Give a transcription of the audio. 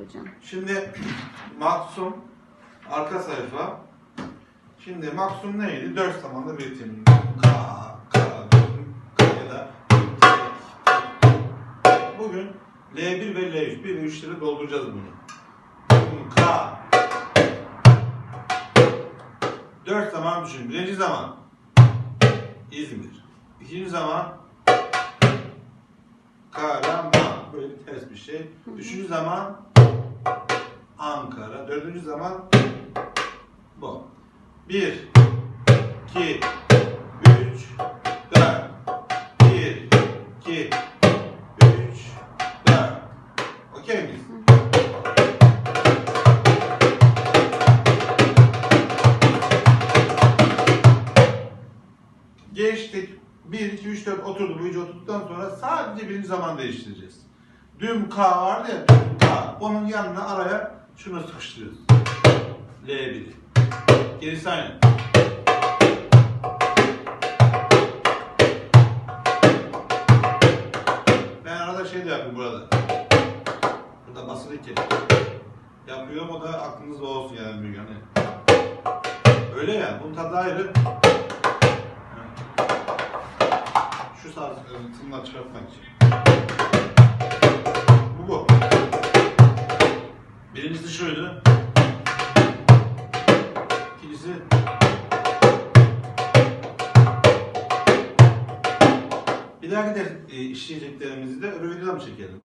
hocam. Şimdi maksum arka sayfa. Şimdi maksum neydi? Dört zamanda bir ritim. Ka, ka, ka ya da Bugün L1 ve L3. 1 ve 3'leri dolduracağız bunu. Bunu Ka. Dört zaman düşün. Birinci zaman İzmir. İkinci zaman Kahraman. Böyle ters bir şey. Üçüncü zaman Ankara. Dördüncü zaman bu. Bir, iki, üç, dört. Bir, iki, üç, dört. Okey miyiz? Geçtik. 1, 2, 3, 4 oturdu. Bu iyice oturduktan sonra sadece birinci zaman değiştireceğiz. Düm K vardı ya, düm K. Onun yanına araya şunu sıkıştırıyoruz. L1'i. Gerisi aynı. Ben arada şey de yapıyorum burada. Burada basılı ki. Yapıyorum o da aklınızda olsun yani bir yani. Öyle ya, bunun tadı ayrı. Şu tarz tınla çıkartmak için. Birincisi şuydu. İkincisi bir dahaki de e, işleyeceklerimizi de öbür videoda mı çekelim?